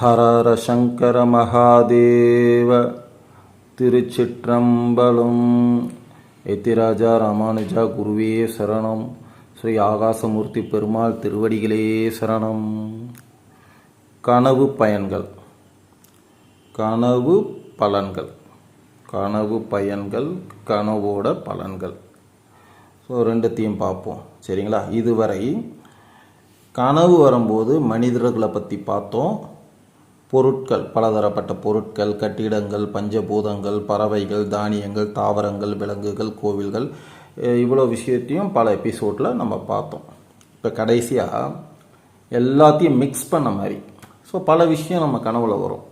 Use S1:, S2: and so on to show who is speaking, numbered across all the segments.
S1: ஹரர சங்கர மகாதேவ திருச்சிற்றம்பலம். எத்திராஜா ராமானுஜா குருவே சரணம். ஸ்ரீ ஆகாசமூர்த்தி பெருமாள் திருவடிகளே சரணம். கனவு பயன்கள். கனவு பலன்கள். கனவு பயன்கள் கனவோட பலன்கள். ஸோ ரெண்டுத்தையும் பார்ப்போம். சரிங்களா? இதுவரை கனவு வரும்போது மனிதர்களை பற்றி பார்த்தோம். பொருட்கள் பலதரப்பட்ட பொருட்கள் கட்டிடங்கள் பஞ்சபூதங்கள் பறவைகள் தானியங்கள் தாவரங்கள் விலங்குகள் கோவில்கள் இவ்வளோ விஷயத்தையும் பல எபிசோடில் நம்ம பார்த்தோம். இப்போ கடைசியாக எல்லாத்தையும் மிக்ஸ் பண்ண மாதிரி. ஸோ பல விஷயம் நம்ம கனவுல வரும்.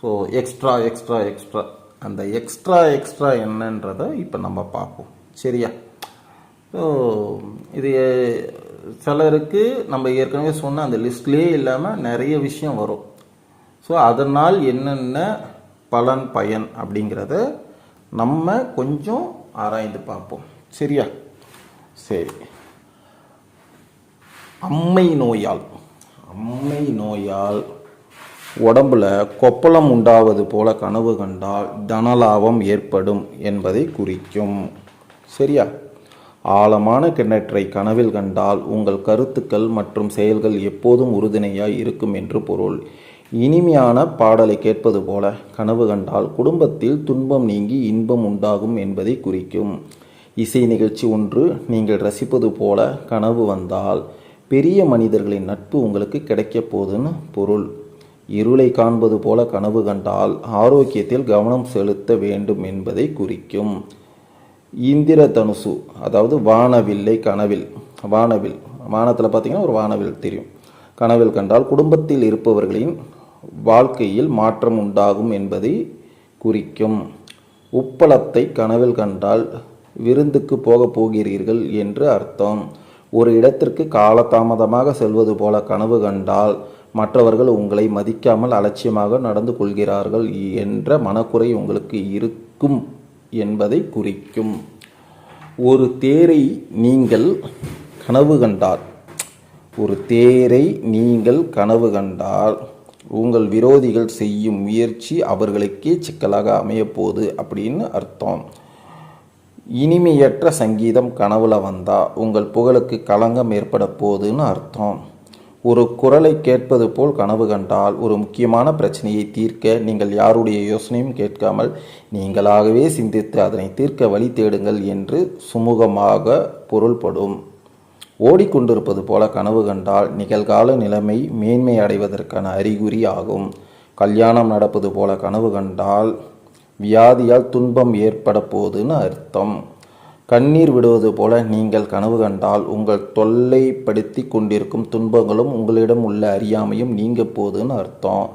S1: ஸோ எக்ஸ்ட்ரா எக்ஸ்ட்ரா எக்ஸ்ட்ரா அந்த எக்ஸ்ட்ரா எக்ஸ்ட்ரா என்னன்றதை இப்போ நம்ம பார்ப்போம். சரியா? ஸோ இது சிலருக்கு நம்ம ஏற்கனவே சொன்ன அந்த லிஸ்ட்லேயே இல்லாமல் நிறைய விஷயம் வரும். ஸோ அதனால் என்னென்ன பலன் பயன் அப்படிங்கிறத நம்ம கொஞ்சம் ஆராய்ந்து பார்ப்போம். சரியா? சரி. அம்மை நோயால். அம்மை நோயால் உடம்புல கொப்பளம் உண்டாவது போல கனவு கண்டால் தனலாபம் ஏற்படும் என்பதை குறிக்கும். சரியா? ஆழமான கிணற்றை கனவில் கண்டால் உங்கள் கருத்துக்கள் மற்றும் செயல்கள் எப்போதும் உறுதுணையாய் இருக்கும் என்று பொருள். இனிமையான பாடலை கேட்பது போல கனவு கண்டால் குடும்பத்தில் துன்பம் நீங்கி இன்பம் உண்டாகும் என்பதை குறிக்கும். இசை நிகழ்ச்சி ஒன்று நீங்கள் ரசிப்பது போல கனவு வந்தால் பெரிய மனிதர்களின் நட்பு உங்களுக்கு கிடைக்கப் போதுன்னு பொருள். இருளை காண்பது போல கனவு கண்டால் ஆரோக்கியத்தில் கவனம் செலுத்த வேண்டும் என்பதை குறிக்கும். இந்திர தனுசு அதாவது வானவில்லை கனவில். வானவில் வானத்தில் பார்த்தீங்கன்னா ஒரு வானவில் தெரியும். கனவில் கண்டால் குடும்பத்தில் இருப்பவர்களின் வாழ்க்கையில் மாற்றம் உண்டாகும் என்பதை குறிக்கும். உப்பளத்தை கனவில் கண்டால் விருந்துக்கு போகப் போகிறீர்கள் என்று அர்த்தம். ஒரு இடத்திற்கு காலதாமதமாக செல்வது போல கனவு கண்டால் மற்றவர்கள் உங்களை மதிக்காமல் அலட்சியமாக நடந்து கொள்கிறார்கள் என்ற மனக்குறை உங்களுக்கு இருக்கும் என்பதை குறிக்கும். ஒரு தேரை நீங்கள் கனவு கண்டால் ஒரு தேரை நீங்கள் கனவு கண்டால் உங்கள் விரோதிகள் செய்யும் முயற்சி அவர்களுக்கே சிக்கலாக அமையப்போகுது அப்படின்னு அர்த்தம். இனிமையற்ற சங்கீதம் கனவுல வந்தா உங்கள் புகழுக்கு களங்கம் ஏற்பட போகுதுன்னு அர்த்தம். ஒரு குரலை கேட்பது போல் கனவு கண்டால் ஒரு முக்கியமான பிரச்சனையை தீர்க்க நீங்கள் யாருடைய யோசனையும் கேட்காமல் நீங்களாகவே சிந்தித்து அதனை தீர்க்க வழி தேடுங்கள் என்று சுமூகமாக பொருள்படும். ஓடிக்கொண்டிருப்பது போல கனவு கண்டால் நிகழ்கால நிலைமை மேன்மை அடைவதற்கான அறிகுறி ஆகும். கல்யாணம் நடப்பது போல கனவு கண்டால் வியாதியால் துன்பம் ஏற்பட போதுன்னு அர்த்தம். கண்ணீர் விடுவது போல நீங்கள் கனவு கண்டால் உங்கள் தொல்லைப்படுத்தி கொண்டிருக்கும் துன்பங்களும் உங்களிடம் உள்ள அறியாமையும் நீங்க போகுதுன்னு அர்த்தம்.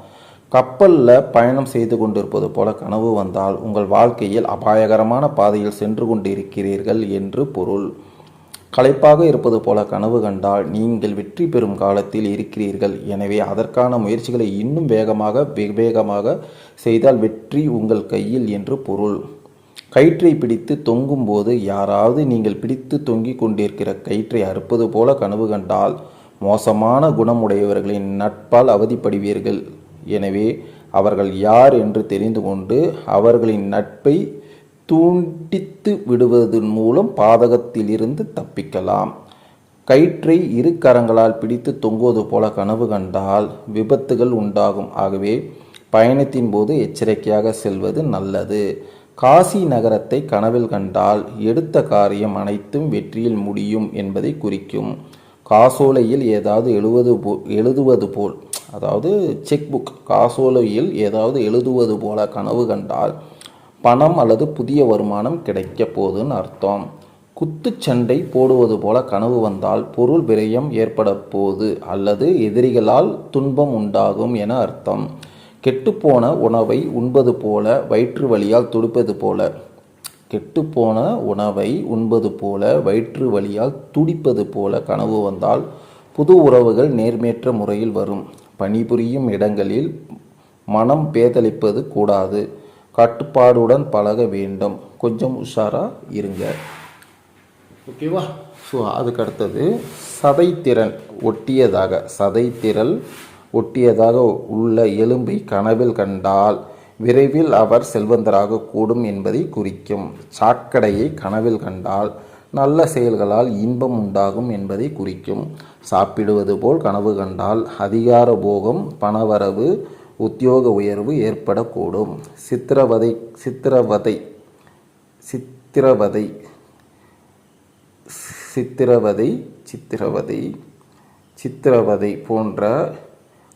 S1: கப்பலில் பயணம் செய்து கொண்டிருப்பது போல கனவு வந்தால் உங்கள் வாழ்க்கையில் அபாயகரமான பாதையில் சென்று கொண்டிருக்கிறீர்கள் என்று பொருள். களைப்பாக இருப்பது போல கனவு கண்டால் நீங்கள் வெற்றி பெறும் காலத்தில் இருக்கிறீர்கள். எனவே அதற்கான முயற்சிகளை இன்னும் வேகமாக வேகமாக செய்தால் வெற்றி உங்கள் கையில் என்று பொருள். கயிற்றை பிடித்து தொங்கும் போது யாராவது நீங்கள் பிடித்து தொங்கிக் கொண்டிருக்கிற கயிற்றை அறுப்பது போல கனவு கண்டால் மோசமான குணமுடையவர்களின் நட்பால் அவதிப்படுவீர்கள். எனவே அவர்கள் யார் என்று தெரிந்து கொண்டு அவர்களின் நட்பை தூண்டித்து விடுவதன் மூலம் பாதகத்திலிருந்து தப்பிக்கலாம். கயிற்றை இரு கரங்களால் பிடித்து தொங்குவது போல கனவு கண்டால் விபத்துகள் உண்டாகும். ஆகவே பயணத்தின் போது எச்சரிக்கையாக செல்வது நல்லது. காசி நகரத்தை கனவில் கண்டால் எடுத்த காரியம் அனைத்தும் வெற்றியில் முடியும் என்பதை குறிக்கும். காசோலையில் ஏதாவது எழுவது போ எழுதுவது போல் அதாவது செக் புக் காசோலையில் ஏதாவது எழுதுவது போல கனவு கண்டால் பணம் அல்லது புதிய வருமானம் கிடைக்க போகுதுன்னு அர்த்தம். குத்துச்சண்டை போடுவது போல கனவு வந்தால் பொருள் விரயம் ஏற்பட போகுது அல்லது எதிரிகளால் துன்பம் உண்டாகும் என அர்த்தம். கெட்டுப்போன உணவை உண்பது போல வயிற்று வலியால் துடிப்பது போல. கெட்டுப்போன உணவை உண்பது போல வயிற்று வலியால் துடிப்பது போல கனவு வந்தால் புது உறவுகள் நேர்மேற்ற முறையில் வரும். பணிபுரியும் இடங்களில் மனம் பேதலிப்பது கூடாது. கட்டுப்பாடுடன் பழக வேண்டும். கொஞ்சம் உஷாரா இருங்க. ஓகேவா ஸோ அதுக்கு அடுத்தது சதைத்திறன் ஒட்டியதாக சதைத்திரல் ஒட்டியதாக உள்ள எலும்பை கனவில் கண்டால் விரைவில் அவர் செல்வந்தராக கூடும் என்பதை குறிக்கும். சாக்கடையை கனவில் கண்டால் நல்ல செயல்களால் இன்பம் உண்டாகும் என்பதை குறிக்கும். சாப்பிடுவது போல் கனவு கண்டால் அதிகார போகம் பணவரவு உத்தியோக உயர்வு ஏற்படக்கூடும். சித்திரவதை சித்திரவதை சித்திரவதை சித்திரவதை சித்திரவதை சித்திரவதை போன்ற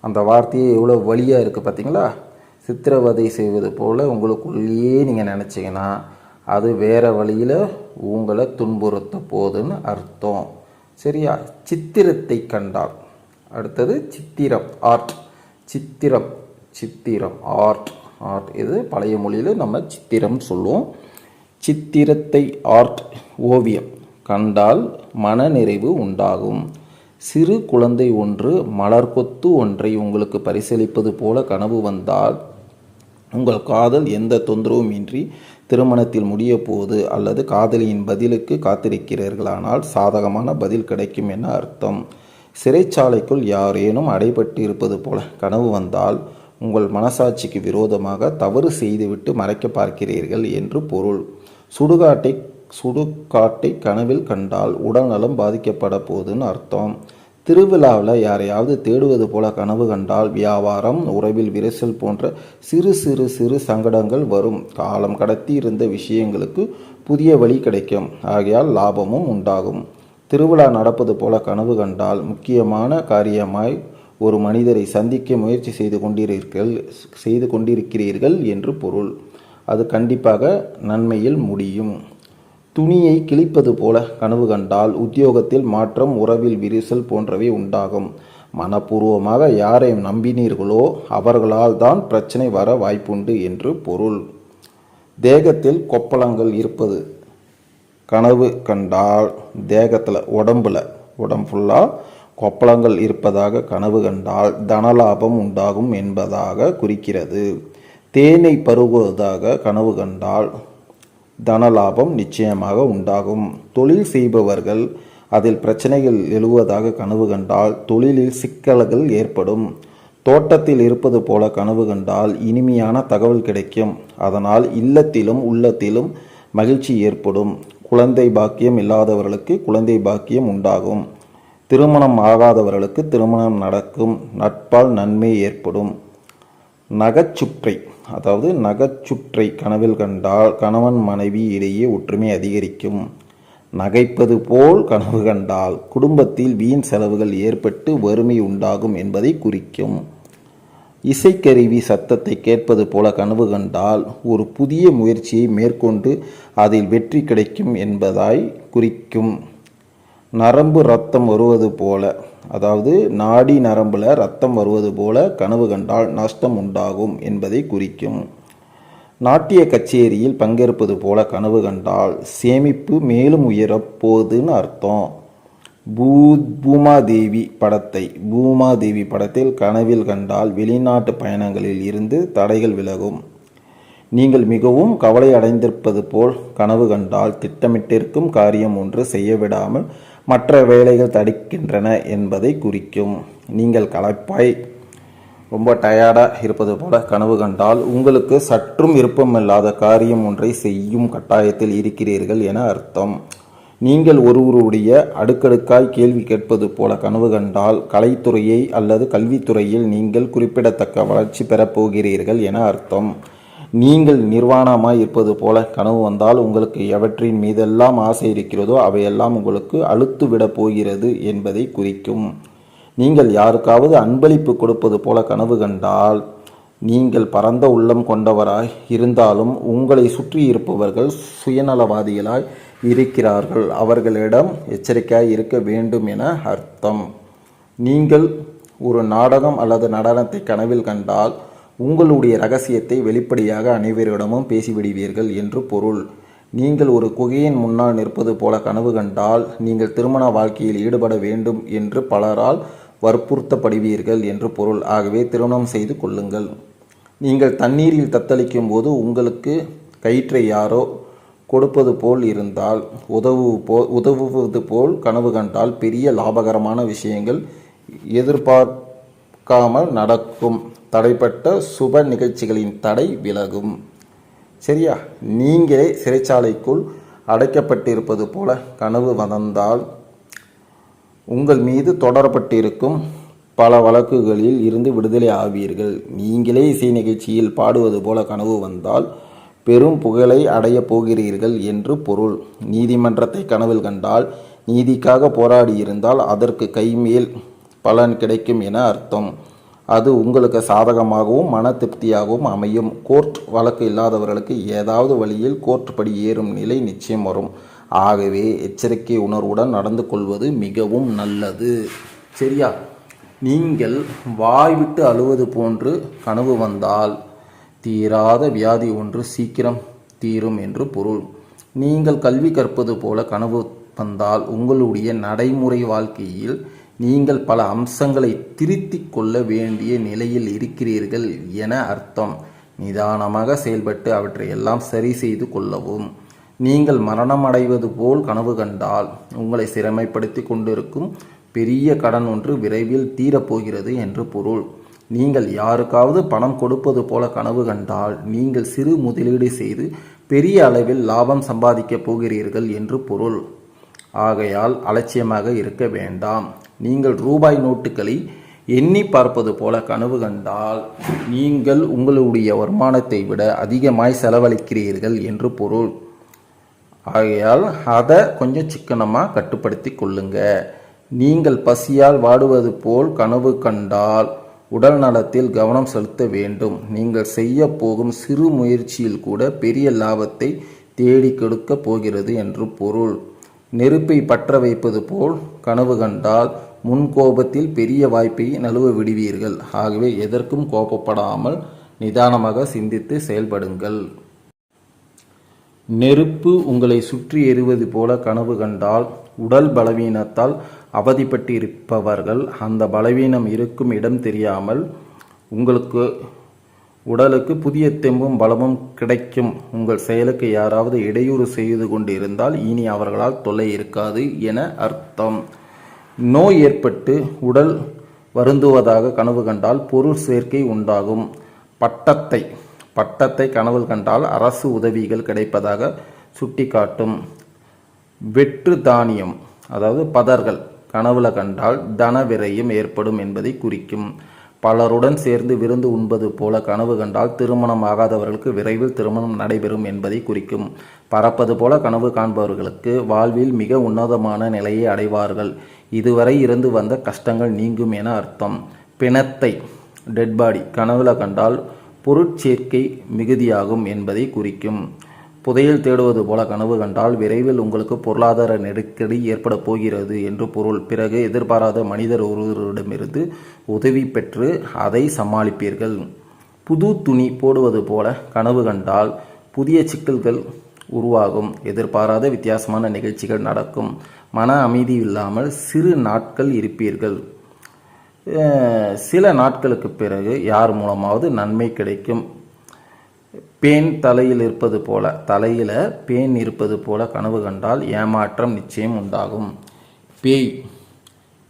S1: அந்த வார்த்தையே எவ்வளோ வழியாக இருக்குது பார்த்தீங்களா? சித்திரவதை செய்வது போல் உங்களுக்குள்ளேயே நீங்கள் நினச்சிங்கன்னா அது வேறு வழியில் உங்களை துன்புறுத்த போதுன்னு அர்த்தம். சரியா? சித்திரத்தை கண்டால். அடுத்தது சித்திரம் ஆர்ட். சித்திரம். சித்திரம் ஆர்ட் ஆர்ட் இது பழைய மொழியில் நம்ம சித்திரம் சொல்லுவோம். சித்திரத்தை ஆர்ட் ஓவியம். கண்டால் மனநிறைவு உண்டாகும். சிறு குழந்தை ஒன்று மலர் கொத்து ஒன்றை உங்களுக்கு பரிசளிப்பது போல கனவு வந்தால் உங்கள் காதல் எந்த தொந்தரவும் இன்றி திருமணத்தில் முடிய போது அல்லது காதலியின் பதிலுக்கு காத்திருக்கிறீர்களானால் சாதகமான பதில் கிடைக்கும் என அர்த்தம். சிறைச்சாலைக்குள் யாரேனும் அடைபட்டு இருப்பது போல கனவு வந்தால் உங்கள் மனசாட்சிக்கு விரோதமாக தவறு செய்துவிட்டு மறைக்க பார்க்கிறீர்கள் என்று பொருள். சுடுகாட்டை சுடுகாட்டை கனவில் கண்டால் உடல்நலம் பாதிக்கப்பட போதுன்னு அர்த்தம். திருவிழாவில் யாரையாவது தேடுவது போல கனவு கண்டால் வியாபாரம் உறவில் விரிசல் போன்ற சிறு சிறு சிறு சங்கடங்கள் வரும். காலம் கடத்தி இருந்த விஷயங்களுக்கு புதிய வழி கிடைக்கும். ஆகையால் லாபமும் உண்டாகும். திருவிழா நடப்பது போல கனவு கண்டால் முக்கியமான காரியமாய் ஒரு மனிதரை சந்திக்க முயற்சி செய்து கொண்டிருக்கிறீர்கள் செய்து கொண்டிருக்கிறீர்கள் என்று பொருள். அது கண்டிப்பாக நன்மையில் முடியும். துணியை கிழிப்பது போல கனவு கண்டால் உத்தியோகத்தில் மாற்றம் உறவில் விரிசல் போன்றவை உண்டாகும். மனப்பூர்வமாக யாரை நம்பினீர்களோ அவர்களால் தான் பிரச்சனை வர வாய்ப்புண்டு என்று பொருள். தேகத்தில் கொப்பளங்கள் இருப்பது கனவு கண்டால் தேகத்தில் உடம்புல உடம்பு ஃபுல்லாக கொப்பளங்கள் இருப்பதாக கனவு கண்டால் தனலாபம் உண்டாகும் என்பதாக குறிக்கிறது. தேனை பருகுவதாக கனவு கண்டால் தனலாபம் நிச்சயமாக உண்டாகும். தொழில் செய்பவர்கள் அதில் பிரச்சனைகள் எழுவதாக கனவு கண்டால் தொழிலில் சிக்கல்கள் ஏற்படும். தோட்டத்தில் இருப்பது போல கனவு கண்டால் இனிமையான தகவல் கிடைக்கும். அதனால் இல்லத்திலும் உள்ளத்திலும் மகிழ்ச்சி ஏற்படும். குழந்தை பாக்கியம் இல்லாதவர்களுக்கு குழந்தை பாக்கியம் உண்டாகும். திருமணம் ஆகாதவர்களுக்கு திருமணம் நடக்கும் நட்பால் நன்மை ஏற்படும். நகைச்சுற்றை அதாவது நகைச்சுற்றை கனவில் கண்டால் கணவன் மனைவி இடையே ஒற்றுமை அதிகரிக்கும். நகைப்பது போல் கனவு கண்டால் குடும்பத்தில் வீண் செலவுகள் ஏற்பட்டு வறுமை உண்டாகும் என்பதை குறிக்கும். இசைக்கருவி சத்தத்தை கேட்பது போல கனவு கண்டால் ஒரு புதிய முயற்சியை மேற்கொண்டு அதில் வெற்றி கிடைக்கும் என்பதாய் குறிக்கும். நரம்பு ரத்தம் வருவது போல அதாவது நாடி நரம்பில் ரத்தம் வருவது போல கனவு கண்டால் நஷ்டம் உண்டாகும் என்பதை குறிக்கும். நாட்டிய கச்சேரியில் பங்கேற்பது போல கனவு கண்டால் சேமிப்பு மேலும் உயர போகுதுன்னு அர்த்தம். பூ பூமாதேவி படத்தை பூமாதேவி படத்தில் கனவில் கண்டால் வெளிநாட்டு பயணங்களில் இருந்து தடைகள் விலகும். நீங்கள் மிகவும் கவலை அடைந்திருப்பது போல் கனவு கண்டால் திட்டமிட்டிருக்கும் காரியம் ஒன்று செய்ய விடாமல் மற்ற வேலைகள் தடுக்கின்றன என்பதை குறிக்கும். நீங்கள் களைப்பாய் ரொம்ப டயர்டாக இருப்பது போல கனவு கண்டால் உங்களுக்கு சற்றும் விருப்பமில்லாத காரியம் ஒன்றை செய்யும் கட்டாயத்தில் இருக்கிறீர்கள் என அர்த்தம். நீங்கள் ஒருவருடைய அடுக்கடுக்காய் கேள்வி கேட்பது போல கனவு கண்டால் கலைத்துறையை அல்லது கல்வித்துறையில் நீங்கள் குறிப்பிடத்தக்க வளர்ச்சி பெறப்போகிறீர்கள் என அர்த்தம். நீங்கள் நிர்வாணமாய் இருப்பது போல கனவு வந்தால் உங்களுக்கு எவற்றின் மீதெல்லாம் ஆசை இருக்கிறதோ அவையெல்லாம் உங்களுக்கு அழுத்துவிடப் போகிறது என்பதை குறிக்கும். நீங்கள் யாருக்காவது அன்பளிப்பு கொடுப்பது போல கனவு கண்டால் நீங்கள் பரந்த உள்ளம் கொண்டவராய் இருந்தாலும் உங்களை சுற்றி இருப்பவர்கள் சுயநலவாதிகளாய் இருக்கிறார்கள். அவர்களிடம் எச்சரிக்கையாக இருக்க வேண்டும் என அர்த்தம். நீங்கள் ஒரு நாடகம் அல்லது நடனத்தை கனவில் கண்டால் உங்களுடைய ரகசியத்தை வெளிப்படையாக அனைவரிடமும் பேசிவிடுவீர்கள் என்று பொருள். நீங்கள் ஒரு குகையின் முன்னால் நிற்பது போல கனவு கண்டால் நீங்கள் திருமண வாழ்க்கையில் ஈடுபட வேண்டும் என்று பலரால் வற்புறுத்தப்படுவீர்கள் என்று பொருள். ஆகவே திருமணம் செய்து கொள்ளுங்கள். நீங்கள் தண்ணீரில் தத்தளிக்கும் போது உங்களுக்கு கயிற்றை யாரோ கொடுப்பது போல் இருந்தால் உதவு போ உதவுவது போல் கனவு கண்டால் பெரிய லாபகரமான விஷயங்கள் எதிர்பார்க்காமல் நடக்கும். தடைப்பட்ட சுப நிகழ்ச்சிகளின் தடை விலகும். சரியா? நீங்களே சிறைச்சாலைக்குள் அடைக்கப்பட்டிருப்பது போல கனவு வந்தால் உங்கள் மீது தொடரப்பட்டிருக்கும் பல வழக்குகளில் இருந்து விடுதலை ஆவீர்கள். நீங்களே இசை நிகழ்ச்சியில் பாடுவது போல கனவு வந்தால் பெரும் புகழை அடையப் போகிறீர்கள் என்று பொருள். நீதிமன்றத்தை கனவில் கண்டால் நீதிக்காக போராடியிருந்தால் அதற்கு கைமேல் பலன் கிடைக்கும் என அர்த்தம். அது உங்களுக்கு சாதகமாகவும் மன திருப்தியாகவும் அமையும். கோர்ட் வழக்கு இல்லாதவர்களுக்கு ஏதாவது வழியில் கோர்ட் படி ஏறும் நிலை நிச்சயம் வரும். ஆகவே எச்சரிக்கை உணர்வுடன் நடந்து கொள்வது மிகவும் நல்லது. சரியா? நீங்கள் வாய் விட்டு அழுவது போன்று கனவு வந்தால் தீராத வியாதி ஒன்று சீக்கிரம் தீரும் என்று பொருள். நீங்கள் கல்வி கற்பது போல கனவு வந்தால் உங்களுடைய நடைமுறை வாழ்க்கையில் நீங்கள் பல அம்சங்களை திருத்திக் கொள்ள வேண்டிய நிலையில் இருக்கிறீர்கள் என அர்த்தம். நிதானமாக செயல்பட்டு அவற்றை எல்லாம் சரி செய்து கொள்ளவும். நீங்கள் மரணம் அடைவது போல் கனவு கண்டால் உங்களை சிரமைப்படுத்தி கொண்டிருக்கும் பெரிய கடன் ஒன்று விரைவில் தீரப்போகிறது என்று பொருள். நீங்கள் யாருக்காவது பணம் கொடுப்பது போல கனவு கண்டால் நீங்கள் சிறு முதலீடு செய்து பெரிய அளவில் லாபம் சம்பாதிக்கப் போகிறீர்கள் என்று பொருள். ஆகையால் அலட்சியமாக இருக்க வேண்டாம். நீங்கள் ரூபாய் நோட்டுகளை எண்ணி பார்ப்பது போல கனவு கண்டால் நீங்கள் உங்களுடைய வருமானத்தை விட அதிகமாய் செலவழிக்கிறீர்கள் என்று பொருள். ஆகையால் அதை கொஞ்சம் சிக்கனமாக கட்டுப்படுத்தி கொள்ளுங்க. நீங்கள் பசியால் வாடுவது போல் கனவு கண்டால் உடல் நலத்தில் கவனம் செலுத்த வேண்டும். நீங்கள் செய்ய போகும் சிறு முயற்சியில் கூட பெரிய லாபத்தை தேடி கொடுக்க போகிறது என்று பொருள். நெருப்பை பற்ற வைப்பது போல் கனவு கண்டால் முன் கோபத்தில் பெரிய வாய்ப்பை நழுவ விடுவீர்கள். ஆகவே எதற்கும் கோபப்படாமல் நிதானமாக சிந்தித்து செயல்படுங்கள். நெருப்பு உங்களை சுற்றி எறிவது போல கனவு கண்டால் உடல் பலவீனத்தால் அவதிப்பட்டு இருப்பவர்கள் அந்த பலவீனம் இருக்கும் இடம் தெரியாமல் உங்களுக்கு உடலுக்கு புதிய தெம்பும் பலமும் கிடைக்கும். உங்கள் செயலுக்கு யாராவது இடையூறு செய்து கொண்டிருந்தால் இனி அவர்களால் தொல்லை இருக்காது என அர்த்தம். நோய் ஏற்பட்டு உடல் வருந்துவதாக கனவு கண்டால் பொருள் சேர்க்கை உண்டாகும். பட்டத்தை பட்டத்தை கனவில் கண்டால் அரசு உதவிகள் கிடைப்பதாக சுட்டிக்காட்டும். வெற்று தானியம் அதாவது பதர்கள் கனவுல கண்டால் தன விரயம் ஏற்படும் என்பதை குறிக்கும். பலருடன் சேர்ந்து விருந்து உண்பது போல கனவு கண்டால் திருமணம் ஆகாதவர்களுக்கு விரைவில் திருமணம் நடைபெறும் என்பதை குறிக்கும். பறப்பது போல கனவு காண்பவர்களுக்கு வாழ்வில் மிக உன்னதமான நிலையை அடைவார்கள். இதுவரை இருந்து வந்த கஷ்டங்கள் நீங்கும் என அர்த்தம். பிணத்தை டெட் பாடி கனவுல கண்டால் பொருட்சேர்க்கை மிகுதியாகும் என்பதை குறிக்கும். புதையல் தேடுவது போல கனவு கண்டால் விரைவில் உங்களுக்கு பொருளாதார நெருக்கடி ஏற்பட போகிறது என்று பொருள். பிறகு எதிர்பாராத மனிதர் ஒருவரிடமிருந்து உதவி பெற்று அதை சமாளிப்பீர்கள். புது துணி போடுவது போல கனவு கண்டால் புதிய சிக்கல்கள் உருவாகும். எதிர்பாராத வித்தியாசமான நிகழ்ச்சிகள் நடக்கும். மன அமைதி இல்லாமல் சிறு நாட்கள் இருப்பீர்கள். சில நாட்களுக்கு பிறகு யார் மூலமாவது நன்மை கிடைக்கும். பேன் தலையில் இருப்பது போல தலையில் பேன் இருப்பது போல கனவு கண்டால் ஏமாற்றம் நிச்சயம் உண்டாகும். பேய்.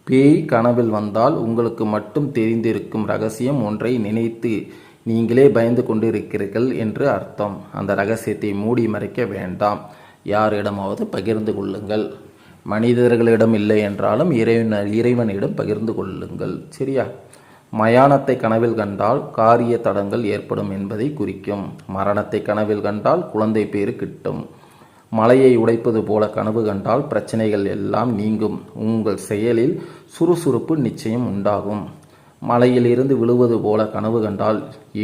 S1: பேய் கனவில் வந்தால் உங்களுக்கு மட்டும் தெரிந்திருக்கும் ரகசியம் ஒன்றை நினைத்து நீங்களே பயந்து கொண்டிருக்கிறீர்கள் என்று அர்த்தம். அந்த ரகசியத்தை மூடி மறைக்க வேண்டாம். யாரிடமாவது பகிர்ந்து கொள்ளுங்கள். மனிதர்களிடம் இல்லை என்றாலும் இறைவன் இறைவனிடம் பகிர்ந்து கொள்ளுங்கள். சரியா? மயானத்தை கனவில் கண்டால் காரிய தடங்கள் ஏற்படும் என்பதை குறிக்கும். மரணத்தை கனவில் கண்டால் குழந்தை பேறு கிட்டும். மலையை உடைப்பது போல கனவு கண்டால் பிரச்சனைகள் எல்லாம் நீங்கும். உங்கள் செயலில் சுறுசுறுப்பு நிச்சயம் உண்டாகும். மலையிலிருந்து விழுவது போல கனவு கண்டால்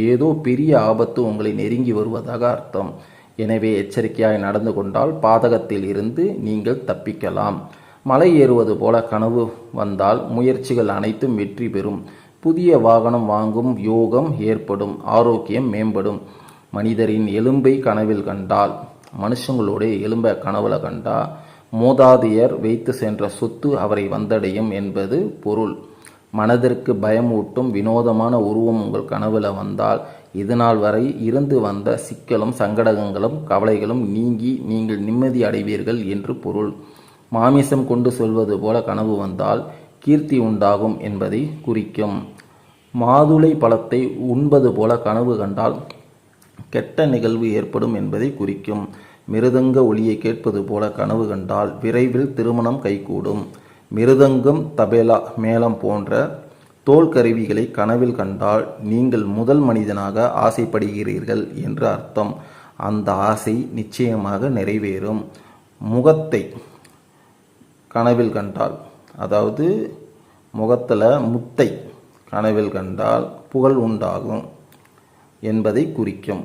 S1: ஏதோ பெரிய ஆபத்து உங்களை நெருங்கி வருவதாக அர்த்தம். எனவே எச்சரிக்கையாய் நடந்து கொண்டால் பாதகத்தில் இருந்து நீங்கள் தப்பிக்கலாம். மலை ஏறுவது போல கனவு வந்தால் முயற்சிகள் அனைத்தும் வெற்றி பெறும். புதிய வாகனம் வாங்கும் யோகம் ஏற்படும் ஆரோக்கியம் மேம்படும். மனிதரின் எலும்பை கனவில் கண்டால் மனுஷங்களுடைய எலும்பை கனவுல கண்டா மூதாதையர் வைத்து சென்ற சொத்து அவரை வந்தடையும் என்பது பொருள். மனதிற்கு பயமூட்டும் வினோதமான உருவம் உங்கள் கனவுல வந்தால் இதுநாள் வரை இருந்து வந்த சிக்கலும் சங்கடகங்களும் கவலைகளும் நீங்கி நீங்கள் நிம்மதி அடைவீர்கள் என்று பொருள். மாமிசம் கொண்டு சொல்வது போல கனவு வந்தால் கீர்த்தி உண்டாகும் என்பதை குறிக்கும். மாதுளை பழத்தை உண்பது போல கனவு கண்டால் கெட்ட நிகழ்வு ஏற்படும் என்பதை குறிக்கும். மிருதங்க ஒளியை கேட்பது போல கனவு கண்டால் விரைவில் திருமணம் கைகூடும். மிருதங்கம் தபேலா மேளம் போன்ற தோல் கருவிகளை கனவில் கண்டால் நீங்கள் முதல் மனிதனாக ஆசைப்படுகிறீர்கள் என்று அர்த்தம். அந்த ஆசை நிச்சயமாக நிறைவேறும். முகத்தை கனவில் கண்டால் அதாவது முகத்தில் முத்தை கனவில் கண்டால் புகழ் உண்டாகும் என்பதை குறிக்கும்.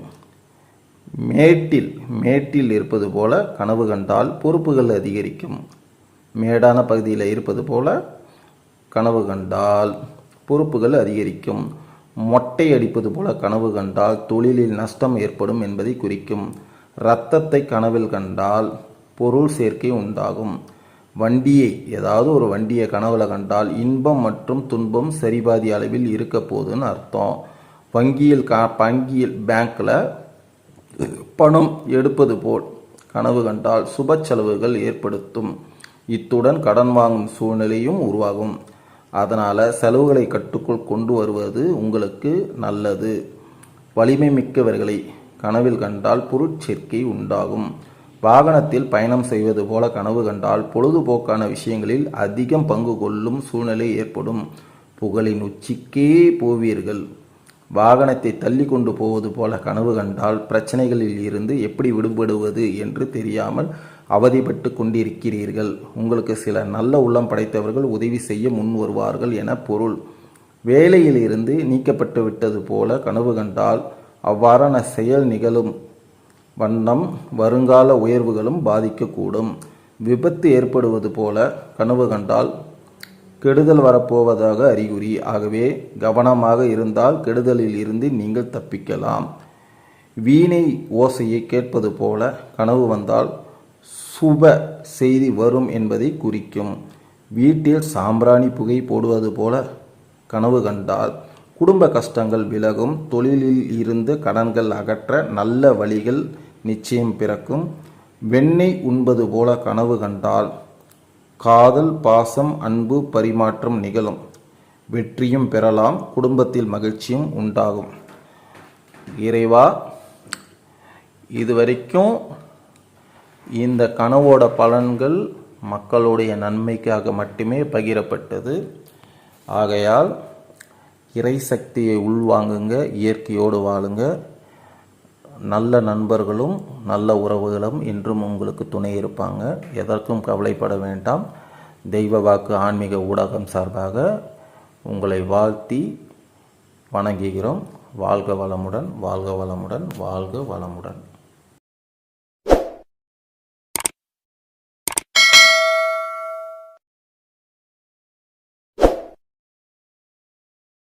S1: மேட்டில் மேட்டில் இருப்பது போல கனவு கண்டால் பொறுப்புகள் அதிகரிக்கும். மேடான பகுதியில் இருப்பது போல கனவு கண்டால் பொறுப்புகள் அதிகரிக்கும். மொட்டை அடிப்பது போல கனவு கண்டால் தொழிலில் நஷ்டம் ஏற்படும் என்பதை குறிக்கும். இரத்தத்தை கனவில் கண்டால் பொருள் சேர்க்கை உண்டாகும். வண்டியை ஏதாவது ஒரு வண்டியை கனவுல கண்டால் இன்பம் மற்றும் துன்பம் சரிபாதி அளவில் இருக்க போகுதுன்னு அர்த்தம். வங்கியில் கா வங்கியில் பேங்க்கில் பணம் எடுப்பது போல் கனவு கண்டால் சுப செலவுகள் ஏற்படுத்தும். இத்துடன் கடன் வாங்கும் சூழ்நிலையும் உருவாகும். அதனால் செலவுகளை கட்டுக்குள் கொண்டு வருவது உங்களுக்கு நல்லது. வலிமை மிக்கவர்களை கனவில் கண்டால் பொருட்சேர்க்கை உண்டாகும். வாகனத்தில் பயணம் செய்வது போல கனவு கண்டால் பொழுதுபோக்கான விஷயங்களில் அதிகம் பங்கு கொள்ளும் சூழ்நிலை ஏற்படும். புகழின் உச்சிக்கே போவீர்கள். வாகனத்தை தள்ளி கொண்டு போவது போல கனவு கண்டால் பிரச்சனைகளில் இருந்து எப்படி விடுபடுவது என்று தெரியாமல் அவதிப்பட்டு கொண்டிருக்கிறீர்கள். உங்களுக்கு சில நல்ல உள்ளம் படைத்தவர்கள் உதவி செய்ய முன் வருவார்கள் என பொருள். வேலையிலிருந்து நீக்கப்பட்டு விட்டது போல கனவு கண்டால் அவ்வாறான செயல் நிகழும். வண்ணம் வருங்கால உயர்வுகளும் பாதிக்கக்கூடும். விபத்து ஏற்படுவது போல கனவு கண்டால் கெடுதல் வரப்போவதாக அறிகுறி. ஆகவே கவனமாக இருந்தால் கெடுதலில் இருந்து நீங்கள் தப்பிக்கலாம். வீணை ஓசையை கேட்பது போல கனவு வந்தால் சுப செய்தி வரும் என்பதை குறிக்கும். வீட்டில் சாம்பிராணி புகை போடுவது போல கனவு கண்டால் குடும்ப கஷ்டங்கள் விலகும் தொழிலில் இருந்து கடன்கள் அகற்ற நல்ல வழிகள் நிச்சயம் பிறக்கும். வெண்ணெய் உண்பது போல கனவு கண்டால் காதல் பாசம் அன்பு பரிமாற்றம் நிகழும். வெற்றியும் பெறலாம் குடும்பத்தில் மகிழ்ச்சியும் உண்டாகும். இறைவா இதுவரைக்கும் இந்த கனவோட பலன்கள் மக்களுடைய நன்மைக்காக மட்டுமே பகிரப்பட்டது. ஆகையால் இறை சக்தியை உள்வாங்குங்க இயற்கையோடு வாழுங்க. நல்ல நண்பர்களும் நல்ல உறவுகளும் இன்றும் உங்களுக்கு துணை இருப்பாங்க. எதற்கும் கவலைப்பட வேண்டாம். தெய்வ வாக்கு ஆன்மீக ஊடகம் சார்பாக உங்களை வாழ்த்தி வணங்குகிறோம். வாழ்க வளமுடன் வாழ்க வளமுடன் வாழ்க வளமுடன்.